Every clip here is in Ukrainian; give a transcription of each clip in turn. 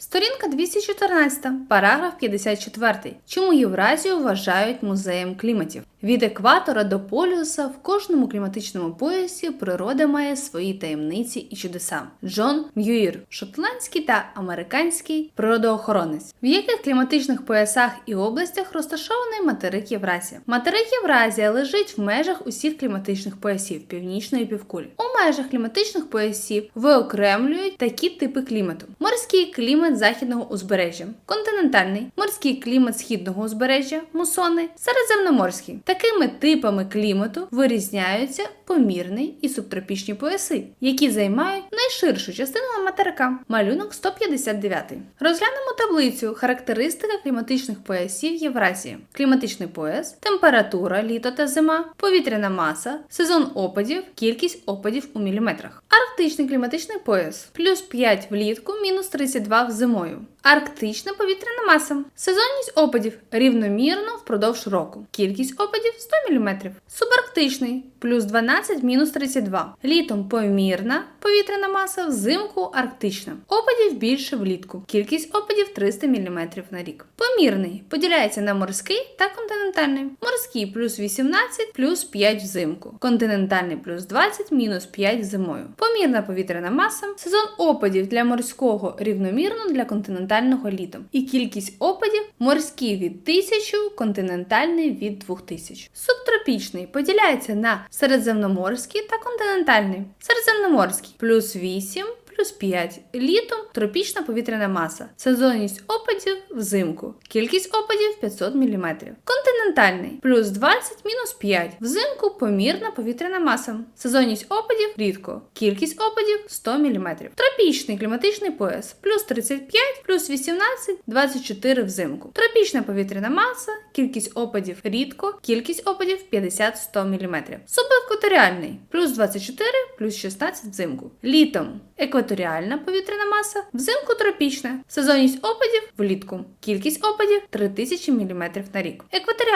Сторінка 214, параграф 54. Чому Євразію вважають музеєм кліматів? Від екватора до полюса в кожному кліматичному поясі природа має свої таємниці і чудеса. Джон М'юїр, шотландський та американський природоохоронець, в яких кліматичних поясах і областях розташований материк Євразія. Материк Євразія лежить в межах усіх кліматичних поясів північної півкулі. У межах кліматичних поясів виокремлюють такі типи клімату: морський клімат західного узбережжя, континентальний, морський клімат східного узбережжя, мусонний, середземноморський. Такими типами клімату вирізняються помірний і субтропічні пояси, які займають найширшу частину материка. Малюнок 159. Розглянемо таблицю характеристика кліматичних поясів Євразії. Кліматичний пояс, температура літо та зима, повітряна маса, сезон опадів, кількість опадів у міліметрах. Арктичний кліматичний пояс плюс 5 влітку, мінус 32 в зимою. Арктична повітряна маса. Сезонність опадів рівномірно впродовж року. Кількість опадів 100 мм. Субарктичний плюс 12 мінус 32. Літом помірна повітряна маса, взимку арктична. Опадів більше влітку. Кількість опадів 300 мм на рік. Помірний поділяється на морський та континентальний. Морський плюс 18 плюс 5 взимку. Континентальний плюс 20 мінус 5 зимою. Помірна повітряна маса. Сезон опадів для морського рівномірно для континентального літом. І кількість опадів морський від 1000, континентальний від 2000. Субтропічний поділяється на середземноморський та континентальний. Середземноморський плюс 8 плюс 5. Літом тропічна повітряна маса. Сезонність опадів взимку. Кількість опадів 500 мм. Континентальний плюс 20 мінус 5. Взимку помірна повітряна маса. Сезонність опадів рідко. Кількість опадів 100 мм. Тропічний кліматичний пояс плюс 35 плюс 18 24 взимку. Тропічна повітряна маса. Кількість опадів рідко. Кількість опадів 50-100 мм. Субекваторіальний плюс 24 плюс 16 взимку. Літом екваторіальна повітряна маса, взимку тропічна, сезонність опадів влітку, кількість опадів 3000 мм на рік.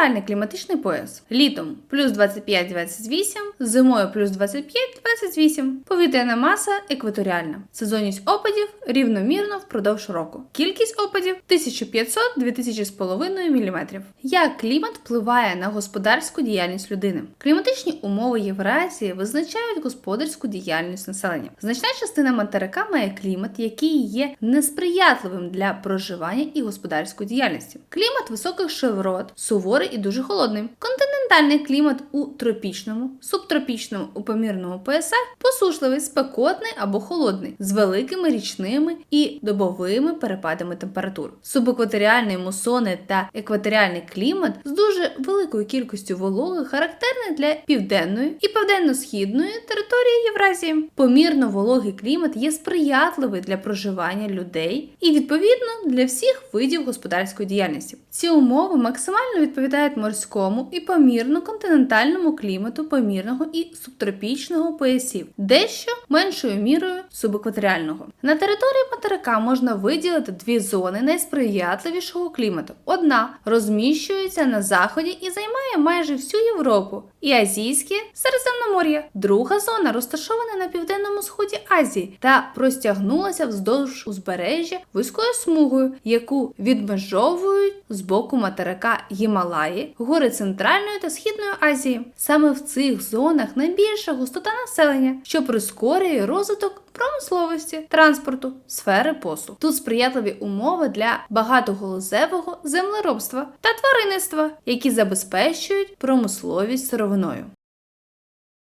Екваторіальний кліматичний пояс. Літом плюс 25-28, зимою плюс 25-28, повітряна маса екваторіальна, сезонність опадів рівномірно впродовж року. Кількість опадів 1500-2000 мм. Як клімат впливає на господарську діяльність людини? Кліматичні умови Євразії визначають господарську діяльність населення. Значна частина материка має клімат, який є несприятливим для проживання і господарської діяльності. Клімат високих широт, суворий і дуже холодний. Континентальний клімат у тропічному, субтропічному у помірному поясах посушливий, спекотний або холодний, з великими річними і добовими перепадами температур. Субекваторіальний мусонний та екваторіальний клімат з дуже великою кількістю вологи характерний для південної і південно-східної території Євразії. Помірно вологий клімат є сприятливий для проживання людей і відповідно для всіх видів господарської діяльності. Ці умови максимально відповідають морському і помірно континентальному клімату помірного і субтропічного поясів, дещо меншою мірою субекваторіального. На території материка можна виділити дві зони найсприятливішого клімату. Одна розміщується на заході і займає майже всю Європу і Азійське Середземномор'я. Друга зона розташована на південному сході Азії та простягнулася вздовж узбережжя вузькою смугою, яку відмежовують з боку материка Гімалаї, гори Центральної та Східної Азії. Саме в цих зонах найбільша густота населення, що прискорює розвиток промисловості, транспорту, сфери послуг. Тут сприятливі умови для багатоголозевого землеробства та тваринництва, які забезпечують промисловість сировиною.